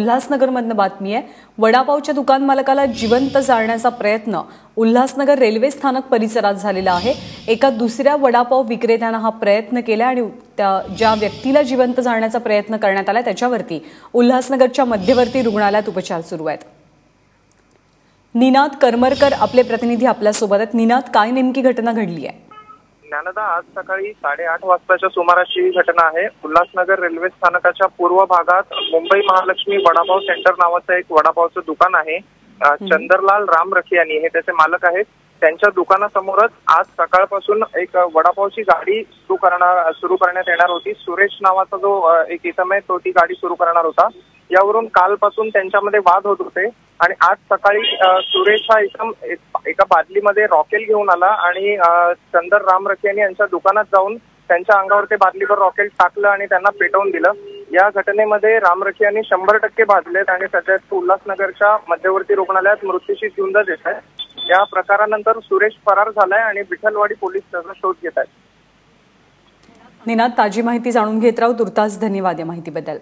उल्हासनगरमधनं बातमी आहे. वडापावच्या दुकान मालकाला जिवंत जाळण्याचा प्रयत्न उल्हासनगर रेल्वे स्थानक परिसरात झालेला आहे. एका दुसऱ्या वडापाव विक्रेत्यानं हा प्रयत्न केला आणि त्या ज्या व्यक्तीला जिवंत जाळण्याचा प्रयत्न करण्यात आला त्याच्यावरती उल्हासनगरच्या मध्यवर्ती रुग्णालयात उपचार सुरू आहेत. निनाद करमरकर आपले प्रतिनिधी आपल्यासोबत आहेत. निनाद काय नेमकी घटना घडली आहे? ज्ञानदा आज सकाळी साडेआठ वाजताच्या सुमाराची ही घटना आहे. उल्हासनगर रेल्वे स्थानकाच्या पूर्व भागात मुंबई महालक्ष्मी वडापाव सेंटर नावाचं एक वडापावचं दुकान आहे. चंदरलाल राम रखियानी हे त्याचे मालक आहेत. त्यांच्या दुकानासमोरच आज सकाळपासून एक वडापावची गाडी सुरू करणार सुरू करण्यात येणार होती. सुरेश नावाचा जो एक इसम आहे तो ती गाडी सुरू करणार होता. यावरून कालपासून त्यांच्यामध्ये वाद होत होते. आणि आज सकाळी सुरेश हा एकदम एका बादलीमध्ये रॉकेल घेऊन आला आणि चंदर राम रखियानी यांच्या दुकानात जाऊन त्यांच्या अंगावर ते बादलीवर रॉकेल टाकलं आणि त्यांना पेटवून दिलं. या घटनेमध्ये राम रखियानी शंभर टक्के भाजलेत आणि सध्या उल्हासनगरच्या मध्यवर्ती रुग्णालयात मृत्यूशी झुंज देत आहेत या प्रकारानंतर सुरेश फरार झालाय आणि विठ्ठलवाडी पोलीस त्याचा शोध घेत आहेत निनाद ताजी माहिती जाणून घेत राहू. तुर्तास धन्यवाद या माहितीबद्दल.